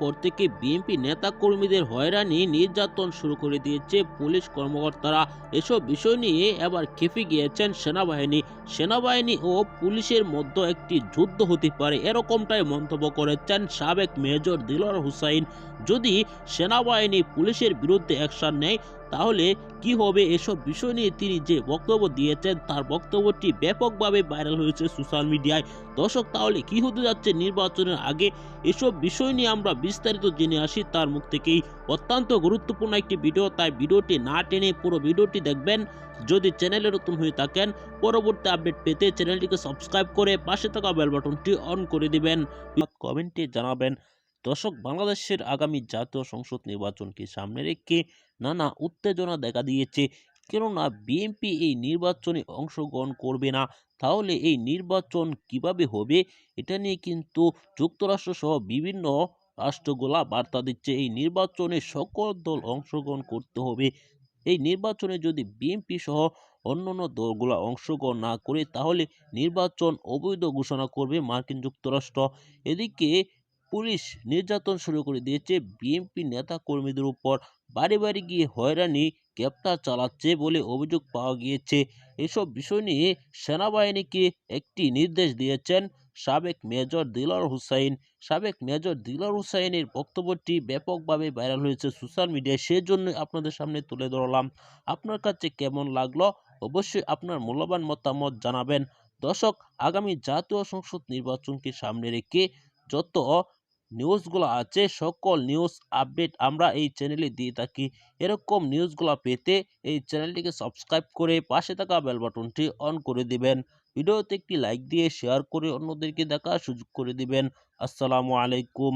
পর থেকে বিএনপি নেতা কর্মীদের হয়রানি, নির্যাতন শুরু করে দিয়েছে পুলিশ কর্মকর্তারা। এসব বিষয় নিয়ে এবার খেপে গিয়েছেন সেনাবাহিনী। সেনাবাহিনী ও পুলিশের মধ্যে একটি যুদ্ধ হতে পারে এরকমটাই মন্তব্য করেছেন সাবেক মেজর দিলর হুসাইন। যদি সেনাবাহিনী পুলিশের বিরুদ্ধে অ্যাকশন নেয়, তাহলে কি হবে? এসব বিষয় নিয়ে তিনি যে বক্তব্য দিয়েছেন, তার বক্তব্যটি ব্যাপকভাবে ভাইরাল হয়েছে সোশ্যাল মিডিয়ায়। দর্শক, তাহলে কি হতে যাচ্ছে নির্বাচনের আগে? এসব বিষয় নিয়ে আমরা বিস্তারিত জেনে আসি, তার মুখ থেকেই। অত্যন্ত গুরুত্বপূর্ণ একটি ভিডিও, তাই ভিডিওটি না টেনে পুরো ভিডিওটি দেখবেন। যদি চ্যানেলে নতুন হয়ে থাকেন, পরবর্তী আপডেট পেতে চ্যানেলটিকে সাবস্ক্রাইব করে পাশে থাকা বেল বাটনটি অন করে দিবেন। কমেন্টে জানাবেন, দর্শক, বাংলাদেশের আগামী জাতীয় সংসদ নির্বাচনকে সামনে রেখে নানা উত্তেজনা দেখা দিয়েছে। কেননা, বিএনপি এই নির্বাচনে অংশগ্রহণ করবে না। তাহলে এই নির্বাচন কীভাবে হবে? এটা নিয়ে কিন্তু যুক্তরাষ্ট্র সহ বিভিন্ন রাষ্ট্রগুলা বার্তা দিচ্ছে, এই নির্বাচনে সকল দল অংশগ্রহণ করতে হবে। এই নির্বাচনে যদি বিএনপি সহ অন্যান্য দলগুলো অংশগ্রহণ না করে, তাহলে নির্বাচন অবৈধ ঘোষণা করবে মার্কিন যুক্তরাষ্ট্র। এদিকে পুলিশ নির্যাতন শুরু করে দিয়েছে বিএনপি নেতা কর্মীদের উপর। বাড়ি বাড়ি গিয়ে হয়রানি, গ্রেপ্তার চালাচ্ছে বলে অভিযোগ পাওয়া গিয়েছে। এসব বিষয় নিয়ে সেনাবাহিনীকে একটি নির্দেশ দিয়েছেন সাবেক মেজর দিলর হুসাইন, সাবেক মেজর দিলর হুসাইনের বক্তব্যটি ব্যাপকভাবে ভাইরাল হয়েছে সোশ্যাল মিডিয়ায়, সেজন্য আপনাদের সামনে তুলে ধরলাম। আপনার কাছে কেমন লাগল? অবশ্যই আপনার মূল্যবান মতামত জানাবেন। দর্শক, আগামী জাতীয় সংসদ নির্বাচনকে সামনে রেখে যত নিউজগুলো আছে, সকল নিউজ আপডেট আমরা এই চ্যানেলে দিয়ে থাকি। এরকম নিউজগুলো পেতে এই চ্যানেলটিকে সাবস্ক্রাইব করে পাশে থাকা বেল বাটনটি অন করে দিবেন। ভিডিওতে একটি লাইক দিয়ে শেয়ার করে অন্যদেরকে দেখার সুযোগ করে দিবেন। আসসালামু আলাইকুম।